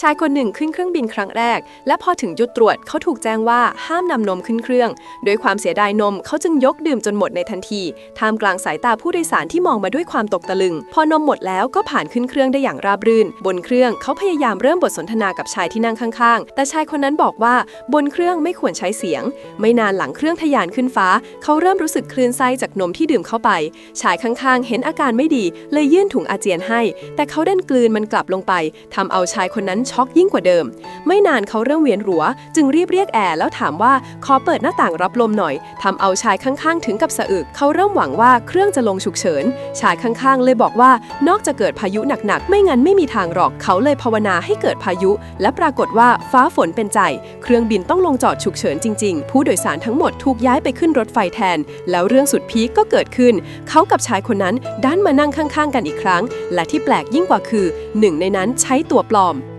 ชายคนหนึ่งขึ้นเครื่องบินครั้งแรก และพอถึงจุดตรวจเขาถูกแจ้งว่าห้ามนำนมขึ้นเครื่อง โดยความเสียดายนมเขาจึงยกดื่มจนหมดในทันที ท่ามกลางสายตาผู้โดยสารที่มองมาด้วยความตกตะลึง พอนมหมดแล้วก็ผ่านขึ้นเครื่องได้อย่างราบรื่น บนเครื่องเขาพยายามเริ่มบทสนทนากับชายที่นั่งข้างๆ แต่ชายคนนั้นบอกว่าบนเครื่องไม่ควรใช้เสียง ไม่นานหลังเครื่องทะยานขึ้นฟ้า เขาเริ่มรู้สึกคลื่นไส้จากนมที่ดื่มเข้าไป ชายข้างๆ เห็นอาการไม่ดี เลยยื่นถุงอาเจียนให้ แต่เขาดันกลืนมันกลับลงไปทำเอาชายคนนั้นช็อกยิ่งกว่าเดิม ไม่นานเขาเริ่มเวียนหัว จึงรีบเรียกแอร์แล้วถามว่าขอเปิดหน้าต่างรับลมหน่อยทำเอาชายข้างๆ ถึงกับสะอึกเขาเริ่มหวังว่าเครื่องจะลงฉุกเฉิน ชายข้างๆ เลยบอกว่านอกจะเกิดพายุหนักๆ ไม่งั้นไม่มีทางหรอกเขาเลยภาวนาให้เกิดพายุ และปรากฏว่าฟ้าฝนเป็นใจ เครื่องบินต้องลงจอดฉุกเฉินจริงๆ ผู้โดยสารทั้งหมดถูกย้ายไปขึ้นรถไฟแทน แล้วเรื่องสุดพีคก็เกิดขึ้น เขากับชายคนนั้นดันมานั่งข้างๆ กันอีกครั้ง และที่แปลกยิ่งกว่าคือหนึ่งในนั้นใช้ตัวปลอม